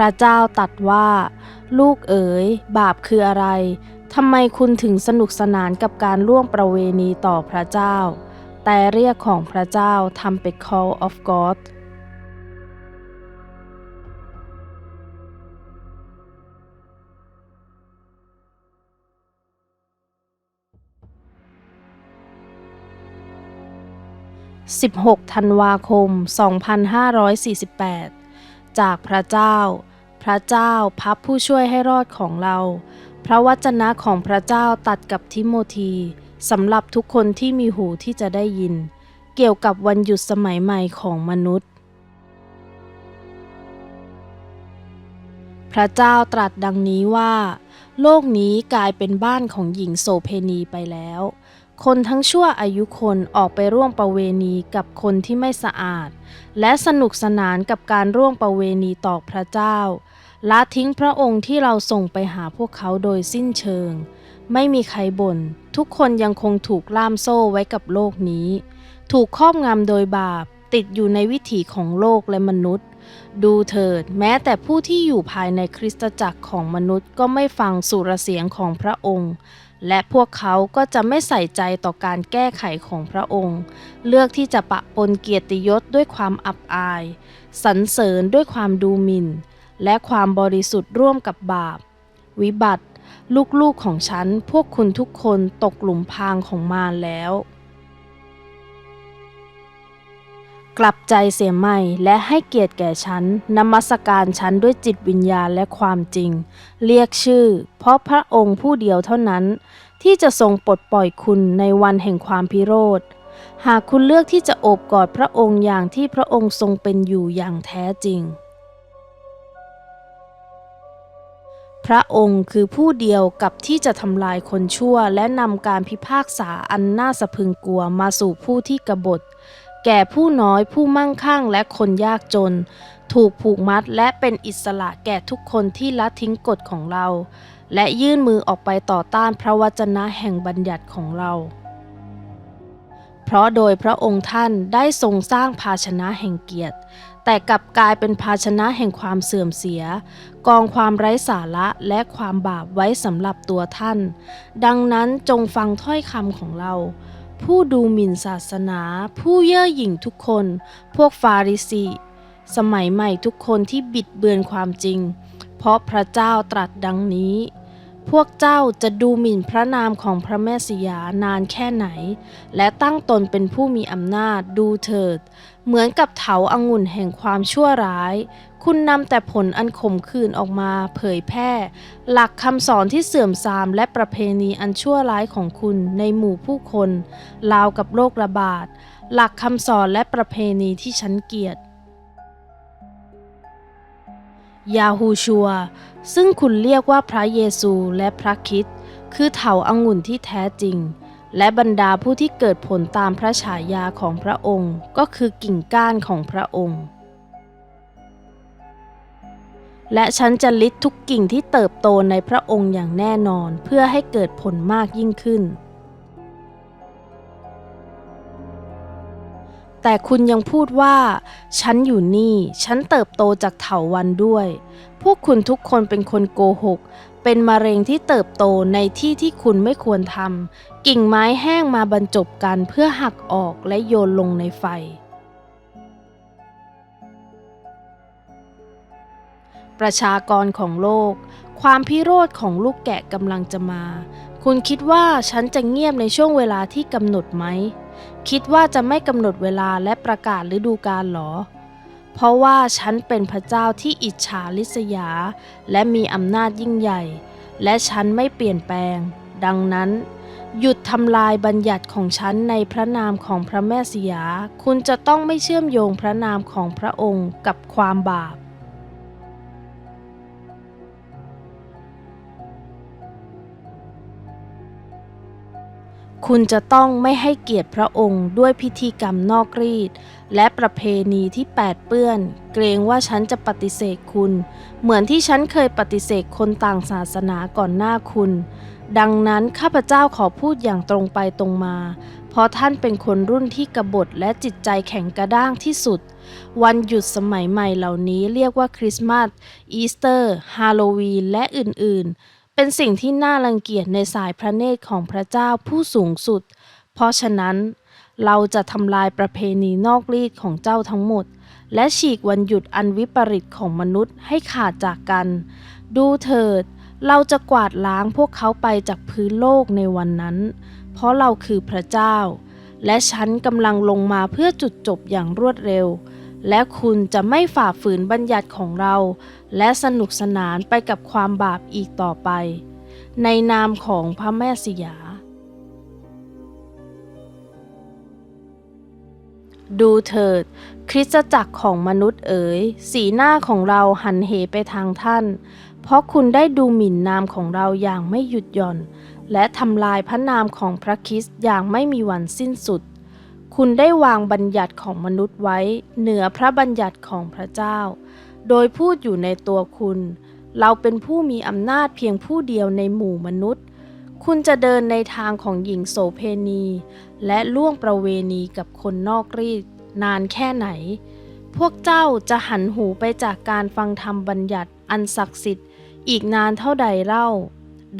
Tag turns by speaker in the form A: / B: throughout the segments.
A: ระเจ้าตัดว่า ลูกเอ๋ย บาปคืออะไรทำไมคุณถึงสนุกสนานกับการล่วงประเวณีต่อพระเจ้า แต่เรียกของพระเจ้าทำเป็น call of God 16 ธันวาคม 2548 จากพระเจ้า ระเจ้าพับผู้ช่วยให้รอดของเรา พระวจนะของพระเจ้าตัดกับทิโมธีสำหรับทุกคนที่มีหูที่จะได้ยิน เกี่ยวกับวันหยุดสมัยใหม่ของมนุษย์ พระเจ้าตรัสดังนี้ว่า โลกนี้กลายเป็นบ้านของหญิงโสเพณีไปแล้ว คนทั้งชั่วอายุคนออกไปร่วมประเวณีกับคนที่ไม่สะอาด และสนุกสนานกับการร่วมประเวณีต่อพระเจ้า ละทิ้งพระองค์ที่เราส่งไปหาพวกเขาโดยสิ้นเชิง ไม่มีใครบน่นทุกคนยังคงถูกล่ามโซ่ไว้กับโลกนี้ ถูกครอบงำโดยบาป ติดอยู่ในวิถีของโลกและมนุษย์ ดูเถิด แม้แต่ผู้ที่อยู่ภายในคริสตจักรของมนุษย์ก็ไม่ฟังสุรเสียงของพระองค์ และพวกเขาก็จะไม่ใส่ใจต่อการแก้ไขของพระองค์ เลือกที่จะปะปนเกียรติยศด้วยความอับอาย สรรเสริญด้วยความดูหมิ่น และความบริสุทธิ์ร่วมกับบาป วิบัติ ลูกๆของฉัน พวกคุณทุกคนตกหลุมพรางของมารแล้ว กลับใจเสียใหม่และให้เกียรติแก่ฉันนมัสการฉันด้วยจิตวิญญาณและความจริง เรียกชื่อ เพราะพระองค์ผู้เดียวเท่านั้น ที่จะทรงปลดปล่อยคุณในวันแห่งความพิโรธหากคุณเลือกที่จะโอบกอดพระองค์อย่างที่พระองค์ทรงเป็นอยู่อย่างแท้จริง พระองค์คือผู้เดียวกับที่จะทำลายคนชั่ว และนำการพิพากษาอันน่าสะพึงกลัวมาสู่ผู้ที่กบฏ แก่ผู้น้อยผู้มั่งคั่งและคนยากจน ถูกผูกมัดและเป็นอิสระแก่ทุกคนที่ละทิ้งกฎของเรา และยื่นมือออกไปต่อต้านพระวจนะแห่งบัญญัติของเรา เพราะโดยพระองค์ท่านได้ทรงสร้างภาชนะแห่งเกียรติ แต่กลับกลายเป็นภาชนะแห่งความเสื่อมเสีย กองความไร้สาระและความบาปไว้สำหรับตัวท่าน ดังนั้นจงฟังถ้อยคำของเรา ผู้ดูหมิ่นศาสนา ผู้เย่อหยิ่งทุกคน พวกฟาริสีสมัยใหม่ทุกคนที่บิดเบือนความจริง เพราะพระเจ้าตรัสดังนี้ พวกเจ้าจะดูหมิ่นพระนามของพระแม่สยานานแค่ไหน และตั้งตนเป็นผู้มีอำนาจดูเถิด เหมือนกับเถาอางุ่นแห่งความชั่วร้าย คุณนำแต่ผลอันขมขื่นออกมาเผยแพร่ หลักคำสอนที่เสื่อมทรามและประเพณีอันชั่วร้ายของคุณในหมู่ผู้คนราวกับโรคระบาด หลักคำสอนและประเพณีที่ฉันเกลียด ยาฮูชัว ซึ่งคุณเรียกว่าพระเยซูและพระคิดคือเถาอางุ่นที่แท้จริง และบรรดาผู้ที่เกิดผลตามพระฉายาของพระองค์ ก็คือกิ่งก้านของพระองค์ และฉันจะลิดทุกกิ่งที่เติบโตในพระองค์อย่างแน่นอนเพื่อให้เกิดผลมากยิ่งขึ้น แต่คุณยังพูดว่า ฉันอยู่นี่ ฉันเติบโตจากเถาวันด้วย พวกคุณทุกคนเป็นคนโกหก เป็นมะเร็งที่เติบโตในที่ที่คุณไม่ควรทำกิ่งไม้แห้งมาบรรจบกันเพื่อหักออกและโยนลงในไฟ ประชากรของโลก ความพิโรธของลูกแกะกำลังจะมา คุณคิดว่าฉันจะเงียบในช่วงเวลาที่กำหนดไหม คิดว่าจะไม่กำหนดเวลาและประกาศฤดูกาลหรอ เพราะว่าฉันเป็นพระเจ้าที่อิจฉาริษยา และมีอำนาจยิ่งใหญ่ และฉันไม่เปลี่ยนแปลง ดังนั้น หยุดทำลายบัญญัติของฉันในพระนามของพระแม่สยา คุณจะต้องไม่เชื่อมโยงพระนามของพระองค์กับความบาป คุณจะต้องไม่ให้เกียรติพระองค์ด้วยพิธีกรรมนอกรีด และประเพณีที่แปดเปื้อน เกรงว่าฉันจะปฏิเสธคุณ เหมือนที่ฉันเคยปฏิเสธคนต่างศาสนาก่อนหน้าคุณ ดังนั้นข้าพเจ้าขอพูดอย่างตรงไปตรงมา เพราะท่านเป็นคนรุ่นที่กบฏและจิตใจแข็งกระด้างที่สุด วันหยุดสมัยใหม่เหล่านี้เรียกว่าคริสต์มาส อีสเตอร์ ฮาโลวีน และอื่นๆ เป็นสิ่งที่น่ารังเกียจในสายพระเนตรของพระเจ้าผู้สูงสุด เพราะฉะนั้น เราจะทำลายประเพณีนอกรีดของเจ้าทั้งหมด และฉีกวันหยุดอันวิปริตของมนุษย์ให้ขาดจากกัน ดูเถิด เราจะกวาดล้างพวกเขาไปจากพื้นโลกในวันนั้น เพราะเราคือพระเจ้า และฉันกำลังลงมาเพื่อจุดจบอย่างรวดเร็ว และคุณจะไม่ฝ่าฝืนบัญญัติของเรา และสนุกสนานไปกับความบาปอีกต่อไป ในนามของพระแม่สยา ดูเถิด คริสตจักรของมนุษย์เอ๋ย สีหน้าของเราหันเหไปทางท่าน เพราะคุณได้ดูหมิ่นนามของเราอย่างไม่หยุดหย่อน และทำลายพระนามของพระคริสต์อย่างไม่มีวันสิ้นสุด คุณได้วางบัญญัติของมนุษย์ไว้ เหนือพระบัญญัติของพระเจ้า โดยพูดอยู่ในตัวคุณ เราเป็นผู้มีอำนาจเพียงผู้เดียวในหมู่มนุษย์ คุณจะเดินในทางของหญิงโสเพณี และล่วงประเวณีกับคนนอกรีดนานแค่ไหน พวกเจ้าจะหันหูไปจากการฟังธรรมบัญญัติอันศักดิ์สิทธิ์ อีกนานเท่าใดเล่า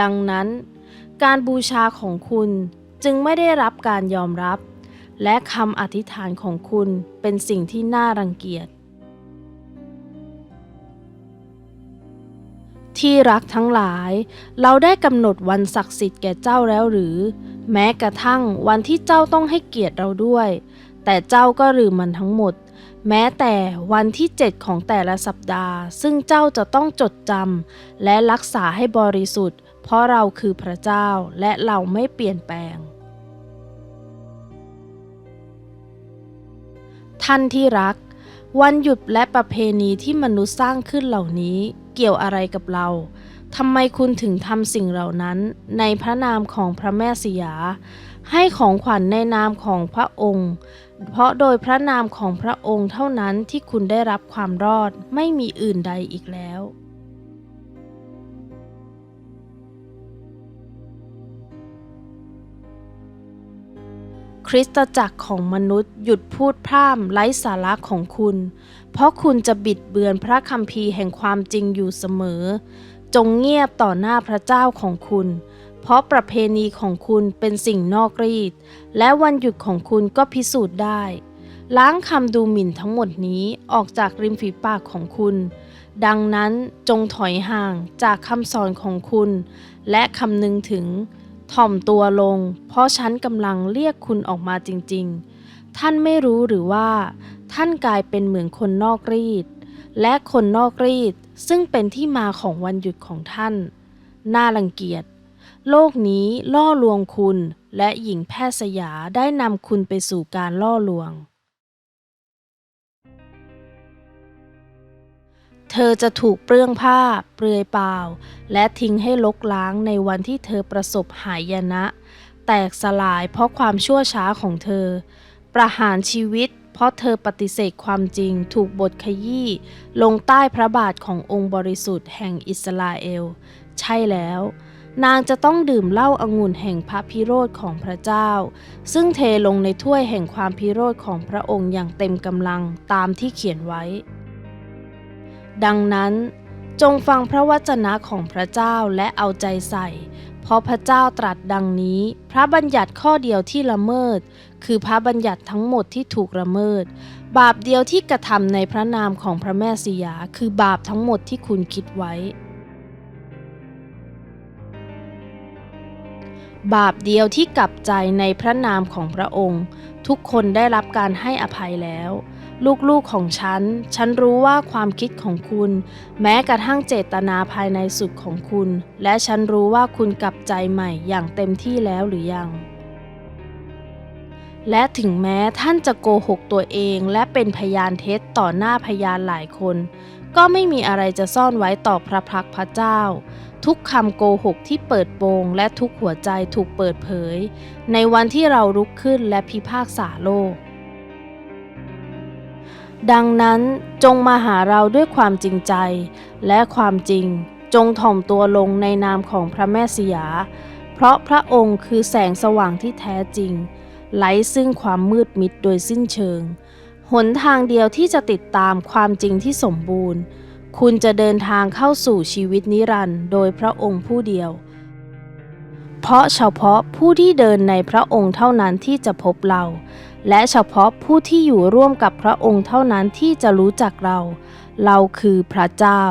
A: ดังนั้น การบูชาของคุณจึงไม่ได้รับการยอมรับ และคำอธิษฐานของคุณเป็นสิ่งที่น่ารังเกียจ ที่รักทั้งหลาย เราได้กำหนดวันศักดิ์สิทธิ์แก่เจ้าแล้วหรือ แม้กระทั่งวันที่เจ้าต้องให้เกียรติเราด้วย แต่เจ้าก็ลืมมันทั้งหมด แม้แต่วันที่เจ็ดของแต่ละสัปดาห์ ซึ่งเจ้าจะต้องจดจำและรักษาให้บริสุทธิ์ เพราะเราคือพระเจ้าและเราไม่เปลี่ยนแปลง ท่านที่รัก วันหยุดและประเพณีที่มนุษย์สร้างขึ้นเหล่านี้ เกี่ยวอะไรกับเราทำไมคุณถึงทำสิ่งเหล่านั้นในพระนามของพระแม่สยา ให้ของขวัญในนามของพระองค์ เพราะโดยพระนามของพระองค์เท่านั้นที่คุณได้รับความรอดไม่มีอื่นใดอีกแล้ว คริสตจักรของมนุษย์หยุดพูดพร่ำไร้สาระของคุณ เพราะคุณจะบิดเบือนพระคัมภีร์แห่งความจริงอยู่เสมอ จงเงียบต่อหน้าพระเจ้าของคุณ เพราะประเพณีของคุณเป็นสิ่งนอกรีด และวันหยุดของคุณก็พิสูจน์ได้ ล้างคำดูหมิ่นทั้งหมดนี้ออกจากริมฝีปากของคุณ ดังนั้นจงถอยห่างจากคำสอนของคุณ และคำนึงถึง ถ่อมตัวลง เพราะฉันกำลังเรียกคุณออกมาจริง ๆ ท่านไม่รู้หรือว่า ท่านกลายเป็นเหมือนคนนอกรีด และคนนอกรีดซึ่งเป็นที่มาของวันหยุดของท่าน น่ารังเกียจ โลกนี้ล่อลวงคุณและหญิงแพทย์สยาได้นำคุณไปสู่การล่อลวง เธอจะถูกเปลื้องผ้า เปลือยเปล่า และทิ้งให้ลกล้างในวันที่เธอประสบหายนะ แตกสลายเพราะความชั่วช้าของเธอ ประหารชีวิต เพราะเธอปฏิเสธความจริง ถูกบทขยี้ลงใต้พระบาทขององค์บริสุทธิ์แห่งอิสราเอล ใช่แล้วนางจะต้องดื่มเหล้าอางุ่นแห่งพระพิโรธของพระเจ้า ซึ่งเทลงในถ้วยแห่งความพิโรธของพระองค์อย่างเต็มกำลังตามที่เขียนไว้ ดังนั้นจงฟังพระวจนะของพระเจ้าและเอาใจใส่ เพราะพระเจ้าตรัสดังนี้ พระบัญญัติข้อเดียวที่ละเมิด คือพระบัญญัติทั้งหมดที่ถูกละเมิด บาปเดียวที่กระทำในพระนามของพระแม่สิยา คือบาปทั้งหมดที่คุณคิดไว้ บาปเดียวที่กลับใจในพระนามของพระองค์ ทุกคนได้รับการให้อภัยแล้ว ลูกๆของฉัน ฉันรู้ว่าความคิดของคุณ แม้กระทั่งเจตนาภายในสุดของคุณ และฉันรู้ว่าคุณกลับใจใหม่อย่างเต็มที่แล้วหรือยัง และถึงแม้ท่านจะโกหกตัวเองและเป็นพยานเท็จต่อหน้าพยานหลายคน ก็ไม่มีอะไรจะซ่อนไว้ต่อพระพักพระเจ้า ทุกคำโกหกที่เปิดโปงและทุกหัวใจถูกเปิดเผย ในวันที่เราลุกขึ้นและพิพากษาโลก ดังนั้นจงมาหาเราด้วยความจริงใจ และความจริงจงถ่อมตัวลงในนามของพระแม่สยา เพราะพระองค์คือแสงสว่างที่แท้จริงไร้ซึ่งความมืดมิดโดยสิ้นเชิง หนทางเดียวที่จะติดตามความจริงที่สมบูรณ์ คุณจะเดินทางเข้าสู่ชีวิตนิรันดร์โดยพระองค์ผู้เดียว เพราะเฉพาะผู้ที่เดินในพระองค์เท่านั้นที่จะพบเรา และเฉพาะผู้ที่อยู่ร่วมกับพระองค์เท่านั้นที่จะรู้จักเรา เราคือพระเจ้า